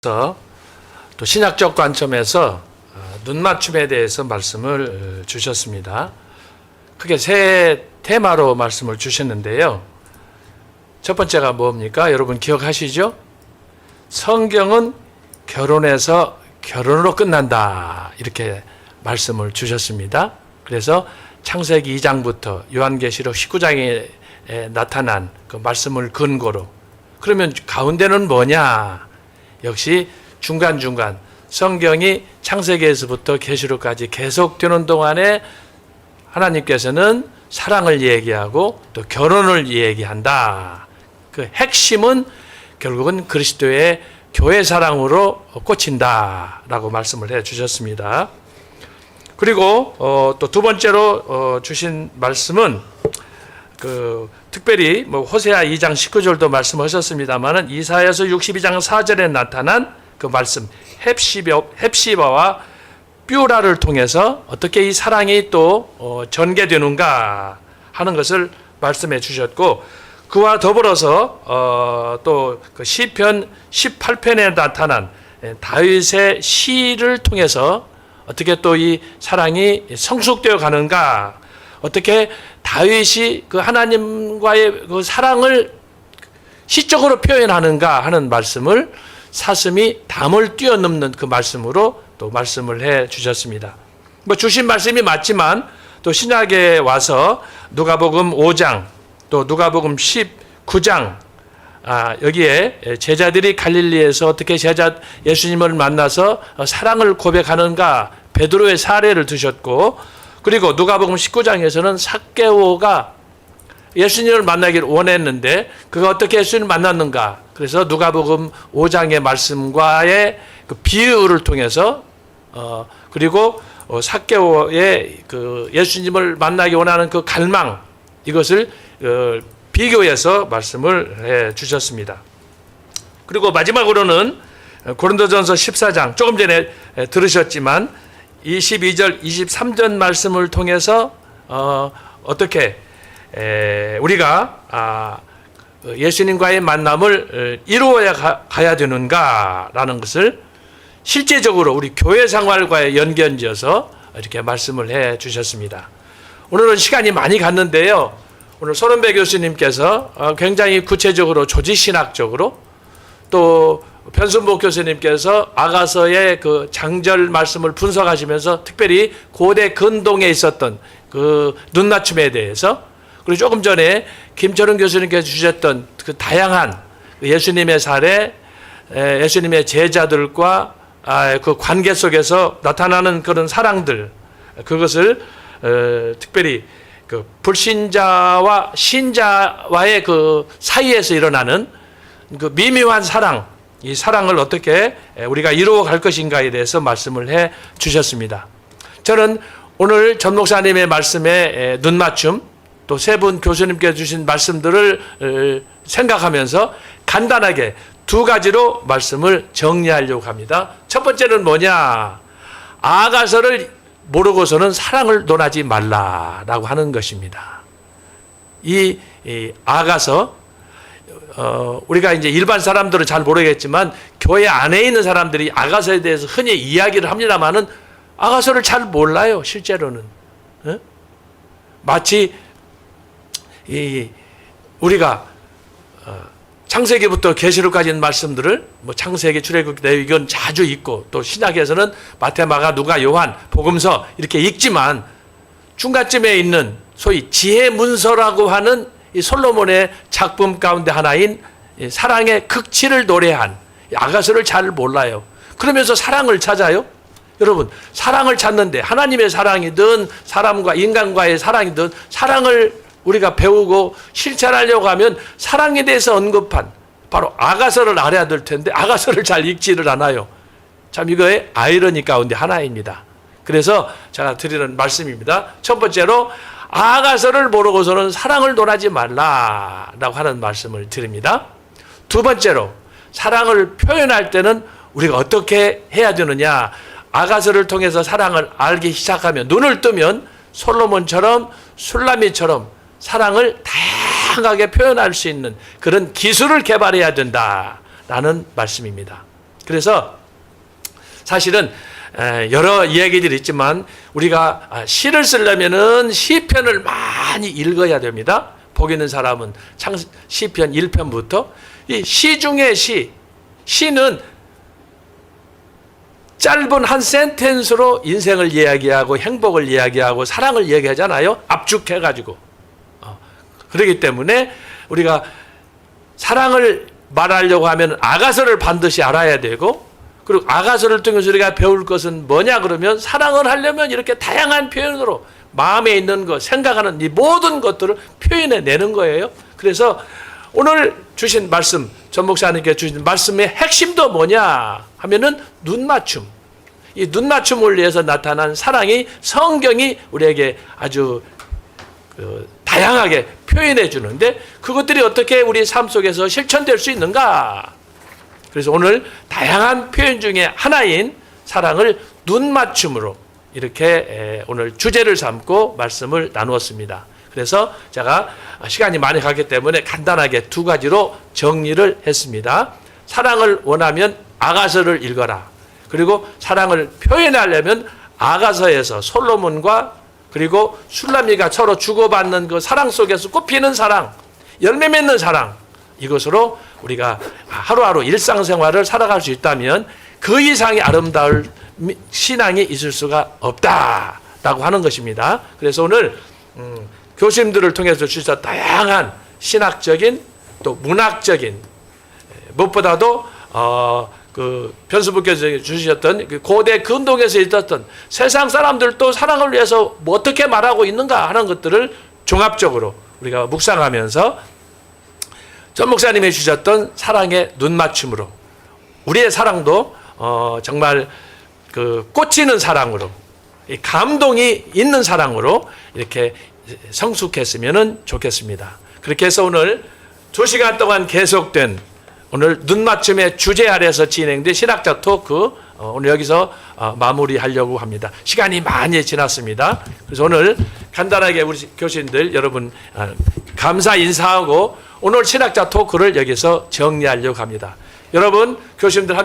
또 신학적 관점에서 어, 눈맞춤에 대해서 말씀을 어, 주셨습니다. 크게 세 테마로 말씀을 주셨는데요. 첫 번째가 뭡니까? 여러분 기억하시죠? 성경은 결혼해서 결혼으로 끝난다. 이렇게 말씀을 주셨습니다. 그래서 창세기 2장부터 요한계시록 19장에 나타난 그 말씀을 근거로 그러면 가운데는 뭐냐? 역시 중간중간 성경이 창세기에서부터 계시록까지 계속되는 동안에 하나님께서는 사랑을 얘기하고 또 결혼을 얘기한다. 그 핵심은 결국은 그리스도의 교회 사랑으로 꽂힌다라고 말씀을 해 주셨습니다. 그리고 어, 또두 번째로 어, 주신 말씀은 그 특별히 뭐 호세아 2장 19절도 말씀하셨습니다만은 이사야서 62장 4절에 나타난 그 말씀 헵시바, 헵시바와 뾰라를 통해서 어떻게 이 사랑이 또 어, 전개되는가 하는 것을 말씀해 주셨고 그와 더불어서 어, 또그 시편 18편에 나타난 예, 다윗의 시를 통해서 어떻게 또 이 사랑이 성숙되어 가는가 어떻게 다윗이 그 하나님과의 그 사랑을 시적으로 표현하는가 하는 말씀을 사슴이 담을 뛰어넘는 그 말씀으로 또 말씀을 해 주셨습니다. 뭐 주신 말씀이 맞지만 또 신약에 와서 누가복음 5장 또 누가복음 19장 아, 여기에 제자들이 갈릴리에서 어떻게 제자 예수님을 만나서 사랑을 고백하는가 베드로의 사례를 두셨고 그리고 누가복음 19장에서는 삭개오가 예수님을 만나기를 원했는데 그가 어떻게 예수님을 만났는가? 그래서 누가복음 5장의 말씀과의 그 비유를 통해서 어 그리고 어, 삭개오의 그 예수님을 만나기 원하는 그 갈망 이것을 어, 비교해서 말씀을 해 주셨습니다. 그리고 마지막으로는 고린도전서 14장 조금 전에 들으셨지만 22절, 23절 말씀을 통해서 어, 어떻게 에, 우리가 아, 예수님과의 만남을 이루어야 가, 가야 되는가라는 것을 실제적으로 우리 교회 생활과의 연결지어서 이렇게 말씀을 해 주셨습니다. 오늘은 시간이 많이 갔는데요. 오늘 손은배 교수님께서 어, 굉장히 구체적으로 조지신학적으로 또 변순복 교수님께서 아가서의 그 장절 말씀을 분석하시면서 특별히 고대 근동에 있었던 그 눈맞춤에 대해서 그리고 조금 전에 김철은 교수님께서 주셨던 그 다양한 예수님의 사례, 예수님의 제자들과 아, 그 관계 속에서 나타나는 그런 사랑들 그것을 어, 특별히 그 불신자와 신자와의 그 사이에서 일어나는 그 미묘한 사랑, 이 사랑을 어떻게 우리가 이루어 갈 것인가에 대해서 말씀을 해 주셨습니다. 저는 오늘 전 목사님의 말씀에 눈 맞춤, 또 세 분 교수님께 주신 말씀들을 생각하면서 간단하게 두 가지로 말씀을 정리하려고 합니다. 첫 번째는 뭐냐? 아가서를 모르고서는 사랑을 논하지 말라라고 하는 것입니다. 이, 이 아가서 어, 우리가 이제 일반 사람들은 잘 모르겠지만 교회 안에 있는 사람들이 아가서에 대해서 흔히 이야기를 합니다만은 아가서를 잘 몰라요 실제로는 어? 마치 이 우리가 어, 창세기부터 계시록까지 있는 말씀들을 뭐 창세기 출애굽기 레위기는 자주 읽고 또 신약에서는 마테마가 누가 요한 복음서 이렇게 읽지만 중간쯤에 있는 소위 지혜 문서라고 하는 이 솔로몬의 작품 가운데 하나인 사랑의 극치를 노래한 아가서를 잘 몰라요. 그러면서 사랑을 찾아요. 여러분, 사랑을 찾는데 하나님의 사랑이든 사람과 인간과의 사랑이든 사랑을 우리가 배우고 실천하려고 하면 사랑에 대해서 언급한 바로 아가서를 알아야 될 텐데 아가서를 잘 읽지를 않아요. 참 이거의 아이러니 가운데 하나입니다. 그래서 제가 드리는 말씀입니다. 첫 번째로 아가서를 모르고서는 사랑을 논하지 말라라고 하는 말씀을 드립니다. 두 번째로 사랑을 표현할 때는 우리가 어떻게 해야 되느냐? 아가서를 통해서 사랑을 알기 시작하면 눈을 뜨면 솔로몬처럼 술라미처럼 사랑을 다양하게 표현할 수 있는 그런 기술을 개발해야 된다라는 말씀입니다. 그래서 사실은 에, 여러 이야기들이 있지만 우리가 아, 시를 쓰려면은 시편을 많이 읽어야 됩니다. 복 있는 사람은 창 시편 1편부터 이 시 중에 시 시는 짧은 한 센텐스로 인생을 이야기하고 행복을 이야기하고 사랑을 이야기하잖아요. 압축해 가지고. 어, 그렇기 때문에 우리가 사랑을 말하려고 하면 아가서를 반드시 알아야 되고 그리고 아가서를 통해서 우리가 배울 것은 뭐냐 그러면 사랑을 하려면 이렇게 다양한 표현으로 마음에 있는 것, 생각하는 이 모든 것들을 표현해 내는 거예요. 그래서 오늘 주신 말씀, 전 목사님께 주신 말씀의 핵심도 뭐냐 하면은 눈 맞춤. 이 눈 맞춤을 위해서 나타난 사랑이 성경이 우리에게 아주 그 다양하게 표현해 주는데 그것들이 어떻게 우리 삶 속에서 실천될 수 있는가? 그래서 오늘 다양한 표현 중에 하나인 사랑을 눈 맞춤으로 이렇게 에, 오늘 주제를 삼고 말씀을 나누었습니다. 그래서 제가 시간이 많이 가기 때문에 간단하게 두 가지로 정리를 했습니다. 사랑을 원하면 아가서를 읽어라. 그리고 사랑을 표현하려면 아가서에서 솔로몬과 그리고 술람이가 서로 주고받는 그 사랑 속에서 꽃피는 사랑, 열매 맺는 사랑 이것으로 우리가 하루하루 일상생활을 살아갈 수 있다면 그 이상의 아름다울 미- 신앙이 있을 수가 없다라고 하는 것입니다. 그래서 오늘 음, 교수님들을 통해서 주셔서 다양한 신학적인 또 문학적인 에, 무엇보다도 어, 그 변수부께서 주셨던 그 고대 근동에서 있었던 세상 사람들도 사랑을 위해서 뭐 어떻게 말하고 있는가 하는 것들을 종합적으로 우리가 묵상하면서 전 목사님이 주셨던 사랑의 눈 맞춤으로 우리의 사랑도 어, 정말 그 꽂히는 사랑으로 이 감동이 있는 사랑으로 이렇게 성숙했으면 좋겠습니다. 그렇게 해서 오늘 두 시간 동안 계속된 오늘 눈 맞춤의 주제 아래서 진행된 신학자 토크 어, 오늘 여기서 어, 마무리하려고 합니다. 시간이 많이 지났습니다. 그래서 오늘 간단하게 우리 교수님들 여러분 어, 감사 인사하고 오늘 신학자 토크를 여기서 정리하려고 합니다. 여러분 교수님들